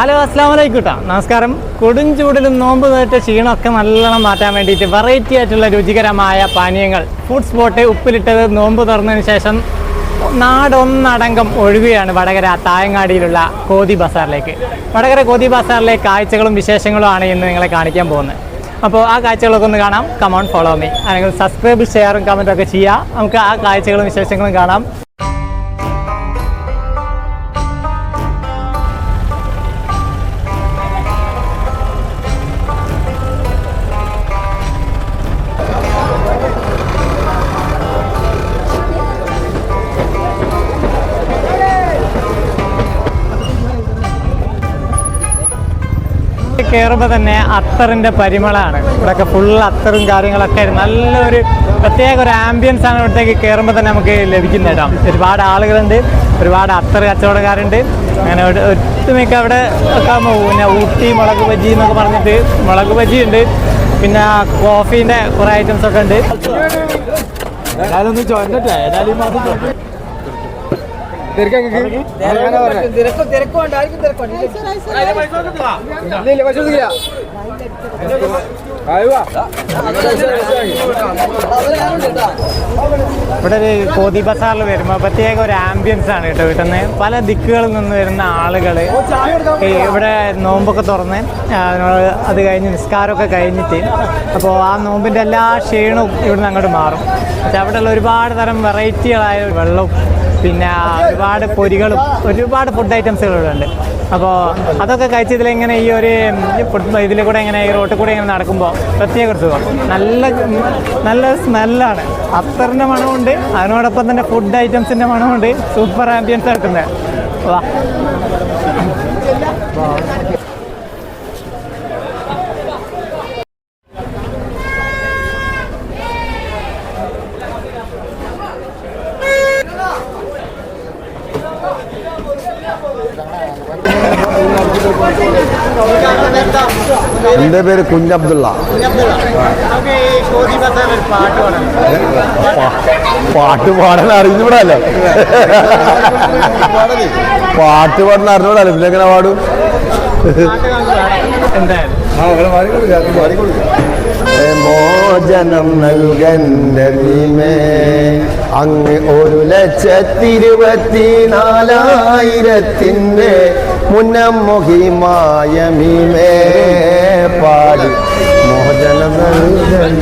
Hello അസ്സാം വലൈക്കും കേട്ടോ നമസ്കാരം കൊടുംചൂടിലും നോമ്പ് നേറ്റ ക്ഷീണമൊക്കെ നല്ലോണം മാറ്റാൻ വേണ്ടിയിട്ട് വെറൈറ്റി ആയിട്ടുള്ള രുചികരമായ പാനീയങ്ങൾ. ഫുഡ് സ്പോട്ട് ഉപ്പിലിട്ടത് നോമ്പ് തുറന്നതിന് ശേഷം നാടൊന്നടങ്കം ഒഴുകുകയാണ് വടകര തായങ്ങാടിയിലുള്ള കോതി ബസാറിലേക്ക്. വടകര കോതി ബസാറിലെ കാഴ്ചകളും വിശേഷങ്ങളും ആണ് ഇന്ന് നിങ്ങളെ കാണിക്കാൻ പോകുന്നത്. അപ്പോൾ ആ കാഴ്ചകളൊക്കെ ഒന്ന് കാണാം. കമോൺ ഫോളോ മീ അല്ലെങ്കിൽ സബ്സ്ക്രൈബ് ഷെയറും കമന്റും ഒക്കെ ചെയ്യാം. നമുക്ക് ആ കാഴ്ചകളും വിശേഷങ്ങളും കാണാം. കയറുമ്പോൾ തന്നെ അത്തറിന്റെ പരിമളമാണ് ഇവിടെയൊക്കെ ഫുൾ അത്തറും കാര്യങ്ങളൊക്കെ. നല്ലൊരു പ്രത്യേക ഒരു ആംബിയൻസ് ആണ് ഇവിടത്തേക്ക് കയറുമ്പോൾ തന്നെ നമുക്ക് ലഭിക്കുന്നത് കേട്ടോ ഒരുപാട് ആളുകളുണ്ട് ഒരുപാട് അത്തർ കച്ചവടക്കാരുണ്ട്. അങ്ങനെ ഒട്ടുമിക്ക അവിടെ ഒക്കെ പിന്നെ ഊട്ടി മുളക് ബജി എന്നൊക്കെ പറഞ്ഞിട്ട് മുളക് ബജി ഉണ്ട്. പിന്നെ കോഫീന്റെ കുറേ ഐറ്റംസ് ഒക്കെ ഉണ്ട്. ഇവിടെ ഒരു കോതി ബസാറിൽ വരുമ്പോൾ പ്രത്യേക ഒരു ആംബിയൻസ് ആണ് കേട്ടോ കിട്ടുന്നത് പല ദിക്കുകളിൽ നിന്ന് വരുന്ന ആളുകൾ ഇവിടെ നോമ്പൊക്കെ തുറന്ന് അത് കഴിഞ്ഞ് നിസ്കാരമൊക്കെ കഴിഞ്ഞിട്ട് അപ്പോൾ ആ നോമ്പിന്റെ എല്ലാ ക്ഷീണവും ഇവിടുന്ന് അങ്ങോട്ട് മാറും. പക്ഷെ അവിടെയുള്ള ഒരുപാട് തരം വെറൈറ്റികളായ വെള്ളവും പിന്നെ ഒരുപാട് പൊരികളും ഒരുപാട് ഫുഡ് ഐറ്റംസുകൾ ഇവിടെ ഉണ്ട് അപ്പോൾ അതൊക്കെ കഴിച്ചതിൽ എങ്ങനെ ഈ ഒരു ഫുഡ് ഇതിൽ കൂടെ ഇങ്ങനെ ഈ റോട്ടിൽ കൂടെ ഇങ്ങനെ നടക്കുമ്പോൾ പ്രത്യേക സുഖം. നല്ല നല്ല സ്മെല്ലാണ്. അത്തറിന്റെ മണമുണ്ട് അതിനോടൊപ്പം തന്നെ ഫുഡ് ഐറ്റംസിന്റെ മണമുണ്ട്. സൂപ്പർ ആംബിയൻസ് കിട്ടുന്നത് വാ. എന്റെ പേര് കുഞ്ഞബ്ദുള്ള പാട്ട് പാടാം. പാട്ട് പാടാൻ അറിഞ്ഞൂടല്ലോ പാട്ട് പാടാൻ അറിഞ്ഞൂടല്ലോ പിന്നെ എങ്ങനെ പാടും? മോചനം നൽകന്റെ ഭീമേ അങ്ങ് ഒരു ലക്ഷത്തിരുപത്തി നാലായിരത്തിന്റെ മുന്നമുഖിമായ മീമേ പാടി മോചനം നൽകൻ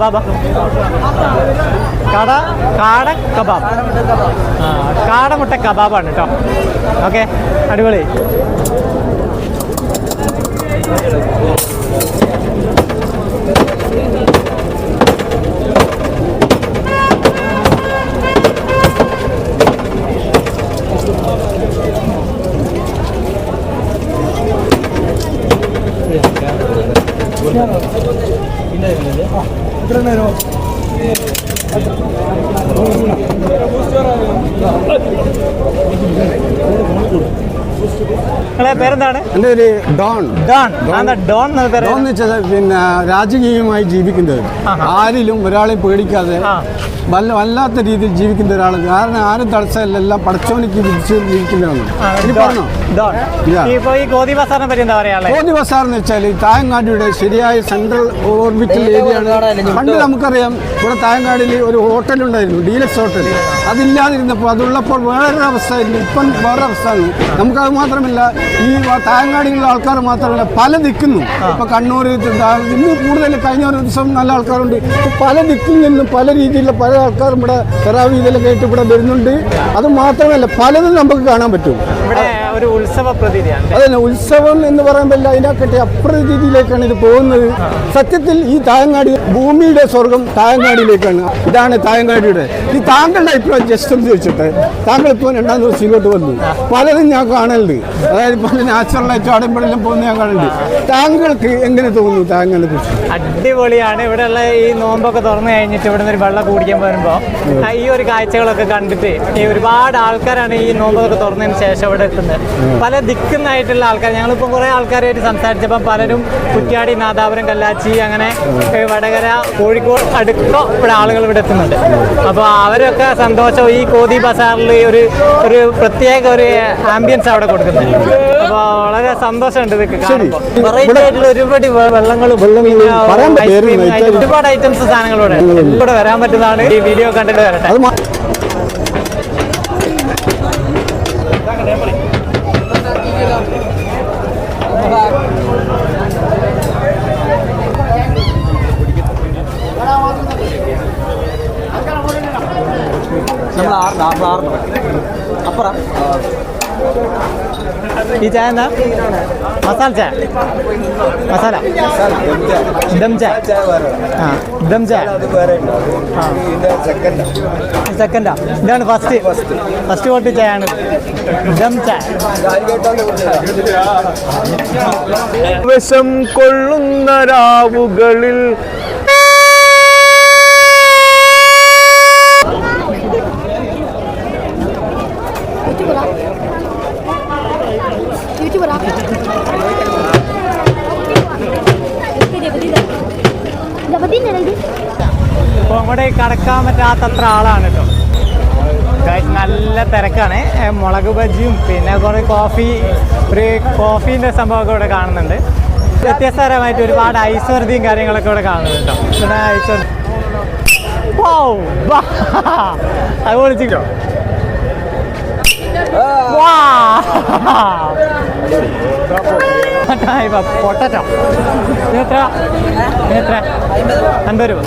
കബാബ കട കാട കബാബ്. ആ കാടമുട്ട കബാബാണ് കേട്ടോ. ഓക്കെ അടിപൊളി. should be നിങ്ങളെ പേരെന്താണ്? എന്റെ ഒരു ഡോൺ. ഡോൺ. ഡോൺ. എന്ന പേര്? ഡോൺ എന്ന് വെച്ചാൽ പിന്നെ രാജകീയമായി ജീവിക്കുന്നത്. ആരിലും ഒരാളെ പേടിക്കാതെ വല്ല വല്ലാത്ത രീതിയിൽ ജീവിക്കുന്ന ഒരാൾ കാരണം ആരും തടസ്സമില്ലെല്ലാം പടച്ചോനിക്ക് വിധിച്ച് ജീവിക്കുന്നതാണ്. ഇനി. പറഞ്ഞോ? ഗോതി ബസാർ എന്ന് വെച്ചാൽ തായങ്ങാടിയുടെ ശരിയായ സെൻട്രൽ ഓർബിറ്റൽ ഏരിയയാണ്. പണ്ട് നമുക്കറിയാം ഇവിടെ തായങ്ങാടിയിൽ ഒരു ഹോട്ടൽ ഉണ്ടായിരുന്നു ഡീലക്സ് ഹോട്ടൽ അതില്ലാതിരുന്നപ്പോൾ അതുള്ളപ്പോൾ വേറൊരു അവസ്ഥയായിരുന്നു ഇപ്പം വേറെ അവസ്ഥയാണ് നമുക്കത് മാത്രമല്ല ഈ തായങ്ങാടിയിലുള്ള ആൾക്കാർ മാത്രമല്ല പല നിൽക്കുന്നു ഇപ്പൊ കണ്ണൂർ ഇന്ന് കൂടുതൽ കഴിഞ്ഞ ഒരു ദിവസം നല്ല ആൾക്കാരുണ്ട്. ഇപ്പൊ പല ദിക്കിൽ നിന്നും പല രീതിയിലുള്ള പല ആൾക്കാരും ഇവിടെ തെറാവീതിലൊക്കെ ആയിട്ട് ഇവിടെ വരുന്നുണ്ട്. അത് മാത്രമല്ല പലതും നമുക്ക് കാണാൻ പറ്റും. ഇവിടെ ഒരു ഉത്സവ പ്രതീതിയാണ്. അതന്നെ ഉത്സവം എന്ന് പറയുമ്പോൾ അതിനെ കിട്ടിയ രീതിയിലേക്കാണ് ഇത് പോകുന്നത്. സത്യത്തിൽ ഈ തായങ്ങാടി ഭൂമിയുടെ സ്വർഗം തായങ്ങാടിയിലേക്കാണ്. ഇതാണ് തായങ്ങാടിയുടെ. ഈ താങ്കളുടെ അഭിപ്രായം ജസ്റ്റ് എന്ന് ചോദിച്ചിട്ട്. താങ്കൾ ഇപ്പോൾ രണ്ടാം ദിവസം ഇങ്ങോട്ട് വന്നു. പലരും ഞാൻ കാണലുണ്ട്. അതായത് പല നാച്ചുറലായിട്ട് ആടുമ്പോഴെല്ലാം പോകുന്ന ഞാൻ കാണലുണ്ട്. താങ്കൾക്ക് എങ്ങനെ തോന്നുന്നു താങ്കളെ കുറിച്ച്? അടിപൊളിയാണ്. ഇവിടെയുള്ള ഈ നോമ്പൊക്കെ തുറന്നു കഴിഞ്ഞിട്ട് ഇവിടെ നിന്ന് ഒരു വെള്ളം കുടിക്കാൻ വരുമ്പോൾ ഈ ഒരു കാഴ്ചകളൊക്കെ കണ്ടിട്ട് ഈ ഒരുപാട് ആൾക്കാരാണ് ഈ നോമ്പൊക്കെ തുറന്നതിന് ശേഷം ഇവിടെ എത്തുന്നത്. പല ദിക്കുന്നായിട്ടുള്ള ആൾക്കാർ ഞങ്ങളിപ്പോൾ കുറേ ആൾക്കാരായിട്ട് സംസാരിച്ചപ്പോൾ പലരും കുറ്റ്യാടി നാദാപുരം കല്ലാച്ചി അങ്ങനെ വടകര കോഴിക്കോട് അടുക്ക ഇവിടെ ആളുകൾ ഇവിടെ എത്തുന്നുണ്ട്. അപ്പോൾ അവരൊക്കെ സന്തോഷം ഈ കോതി ബസാറിൽ ഒരു ഒരു പ്രത്യേക ഒരു ആംബിയൻസ് അവിടെ കൊടുക്കുന്നുണ്ട്. അപ്പോൾ വളരെ സന്തോഷമുണ്ട് ഇതൊക്കെ വെറൈറ്റി ആയിട്ടുള്ള ഒരുപാട് വെള്ളങ്ങളും ഒരുപാട് ഐറ്റംസ് സാധനങ്ങളോടെ ഇവിടെ വരാൻ പറ്റുന്നതാണ്. ഈ വീഡിയോ കണ്ടിട്ട് വരട്ടെ. ആറിന് അപ്പുറം. ഈ ചായ എന്താ? മസാല ചായ. മസാല. ദം ചായ. ആ ദം ചായ. സെക്കൻഡാ. ഇതാണ് ഫസ്റ്റ്. ഫസ്റ്റ് കോട്ടി ചായാണ് ദം ചായ. കൊള്ളുന്ന രാവുകളിൽ അപ്പോൾ അങ്ങോട്ട് കടക്കാൻ പറ്റാത്തത്ര ആളാണ് കേട്ടോ. നല്ല തിരക്കാണ്. മുളക് ബജിയും പിന്നെ കുറേ കോഫി ഒരു കോഫീന്റെ സംഭവമൊക്കെ ഇവിടെ കാണുന്നുണ്ട്. വ്യത്യസ്തപരമായിട്ട് ഒരുപാട് ഐശ്വര്യം കാര്യങ്ങളൊക്കെ ഇവിടെ കാണുന്നുണ്ട് കേട്ടോ. ഐശ്വര്യ. അത് വിളിച്ചിട്ടോ പൊട്ടറ്റോ. എത്ര എത്ര അൻപത് രൂപ.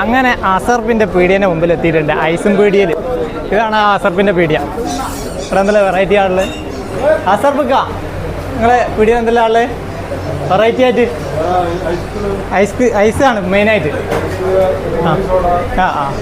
അങ്ങനെ അസർപ്പിന്റെ പീഡിയനെ മുമ്പിൽ എത്തിയിട്ടുണ്ട് ഐസും പീഡിയൽ ഇതാണ് ആ അസർപ്പിന്റെ പീഡിയ ഇവിടെ എന്തെല്ലാം വെറൈറ്റി ആളുള്ളത് അസർപ്പിക്ക നിങ്ങളെ പീഡിയ എന്തെല്ലാം ആൾ വെറൈറ്റി ആയിട്ട്. ഐസ് ഐസാണ് മെയിനായിട്ട്. ആ. ആ ആ.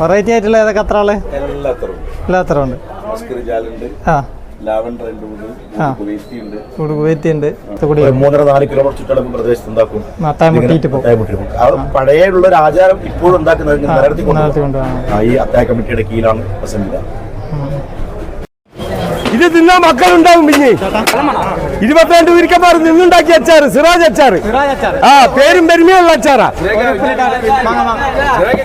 വെറൈറ്റി ആയിട്ടുള്ള ഏതൊക്കെ അത്ര ആൾ? എല്ലാത്തരം. ഉണ്ട്. ആ. മൂന്നര നാല് കിലോമീറ്റർ ചുറ്റളവ് പ്രദേശത്ത് ഉണ്ടാക്കും. പഴയുള്ള ഒരു ആചാരം ഇപ്പോഴും ഉണ്ടാക്കുന്നത് ഈ അത്തായ കമ്മിറ്റിയുടെ കീഴിലാണ് പ്രസംഗിത ഇത് തിന്നാ മക്കളുണ്ടാവും പിന്നെ. ഇരുപത്തിരണ്ട് ഉരുക്കന്മാർ നിന്നുണ്ടാക്കിയ അച്ചാറ് സിറാജ് അച്ചാറ്. സിറാജ് അച്ചാർ ആ പേരും പെരുമയുള്ള അച്ചാറാ.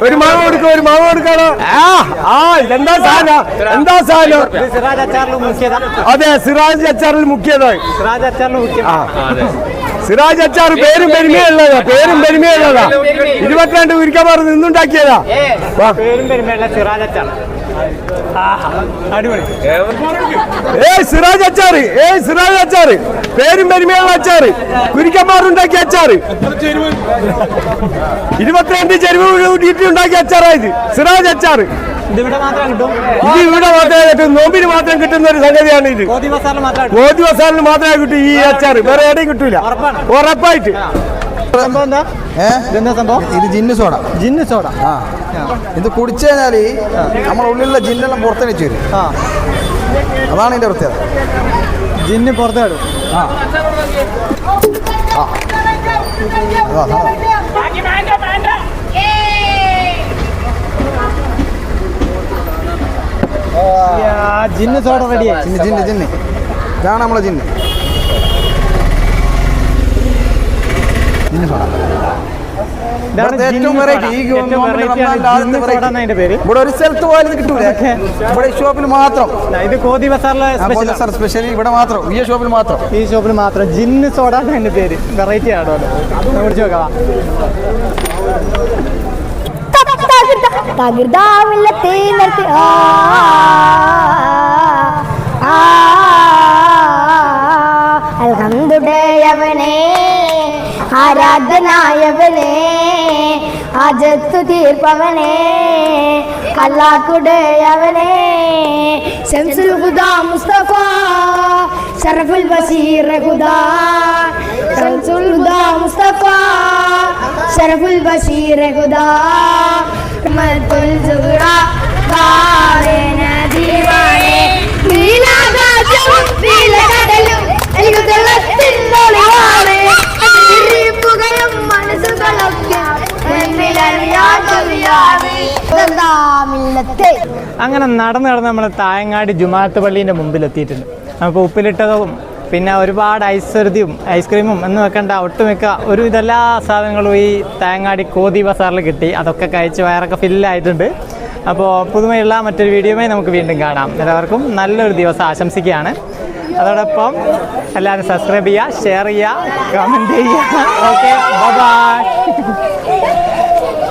ഒരു മാങ്ങ കൊടുക്കുക ഒരു മാങ്ങ കൊടുക്കാണോ ആ ആ ഇതെന്താ സാധനം? എന്താ സാധനം? അതെ സിറാജ് അച്ചാറിൽ മുഖ്യതാണ് സിറാജ് അച്ചാറിൽ മുക്കിയതാ. സിറാജ് അച്ചാർ പേരും പെരുമയുള്ളതാ പേരും പെരുമയുള്ളതാ. ഇരുപത്തിരണ്ട് ഉരുക്കന്മാർ നിന്നുണ്ടാക്കിയതാ. പേരും പെരുമയുള്ള സിറാജ് അച്ചാർ. ഏയ് സിറാജ് അച്ചാറ് ഏയ് സിറാജ് അച്ചാറ് പേരും പെരുമയുള്ള അച്ചാറ് കുരിക്കന്മാരുണ്ടാക്കിയ അച്ചാറ് ഇരുപത്തിരണ്ട് ചെരുവ് കൂട്ടിയിട്ട് ഉണ്ടാക്കിയ അച്ചാറായത് സിറാജ് അച്ചാറ് ഇതിവിടെ മാത്രം കിട്ടും. ഇത് ഇവിടെ മാത്രമേ കിട്ടും. നോമ്പിന് മാത്രം കിട്ടുന്ന ഒരു സംഗതിയാണ് ഇത്. ഗോതി മസാലിന് മാത്രമേ കിട്ടൂ ഈ അച്ചാറ്. വേറെ എവിടെയും കിട്ടൂല. ഉറപ്പാണ്? ഉറപ്പായിട്ട്. സംഭവം എന്താ? സംഭവം? ഇത് ജിന്ന് സോഡ. ജിന്ന് സോഡ. ആ. ഇത് കുടിച്ചു കഴിഞ്ഞാൽ നമ്മുടെ ഉള്ളിലുള്ള ജിന്നെല്ലാം പുറത്തേക്ക് വെച്ച് വരും. ആ. അതാണ് ഇതിന്റെ പ്രത്യേകത. ജിന്ന് പുറത്തു ആ. അതാ, അതാ. ആ, ജിന്ന് സോഡ റെഡിയായി. ജിന്ന് ജിന്ന് ജിന്ന്. ഇതാണ് നമ്മളെ ജിന്ന്. ജിന്ന് സോഡ. ഇതാണ് ഏറ്റവും വെറൈറ്റി ഈ ഗവൺമെന്റ് പേര്. ഇവിടെ ഒരു സ്ഥലത്ത് പോയാലും ഇത് കിട്ടൂല. ഇവിടെ ഈ ഷോപ്പിൽ മാത്രം. ഇത് കോതി ബസാറിലെ സ്പെഷ്യൽ ഇവിടെ മാത്രം. ഈ ഷോപ്പിൽ മാത്രം. ഈ ഷോപ്പിൽ മാത്രം. ജിന്ന് സോഡ എന്നാ പേര്. വെറൈറ്റി ആണോ അത്? കുടിച്ചു നോക്കാം തീ നിർത്തി ആ അൽഹംദുടയവനെ ആരാധനായവനെ അജത്തു തീർപ്പവനെ അല്ലാക്കുടയവനെ ശംസുൽ ഹുദാ മുസ്തഫ ഷറഫുൽ ബഷീർ ഹുദാ ശംസുൽ ഹുദാ മുസ്തഫ ഷറഫുൽ ബഷീർ ഹുദാ. അങ്ങനെ നടന്ന് നടന്ന് നമ്മൾ തായങ്ങാടി ജുമാത്ത് പള്ളീന്റെ മുമ്പിൽ എത്തിയിട്ടുണ്ട് അപ്പോൾ ഉപ്പിലിട്ടതും പിന്നെ ഒരുപാട് ഐശ്വര്യവും ഐസ്ക്രീമും എന്ന് വെക്കേണ്ട ഒട്ടുമിക്ക ഒരു ഇതെല്ലാ സാധനങ്ങളും ഈ തേങ്ങാടി കോതി ബസാറിൽ കിട്ടി. അതൊക്കെ കഴിച്ച് വയറൊക്കെ ഫില്ലായിട്ടുണ്ട് അപ്പോൾ പുതുമയുള്ള മറ്റൊരു വീഡിയോയുമായി നമുക്ക് വീണ്ടും കാണാം. എല്ലാവർക്കും നല്ലൊരു ദിവസം ആശംസിക്കുകയാണ്. അതോടൊപ്പം എല്ലാവരും സബ്സ്ക്രൈബ് ചെയ്യുക ഷെയർ ചെയ്യുക കമന്റ് ചെയ്യുക. Okay bye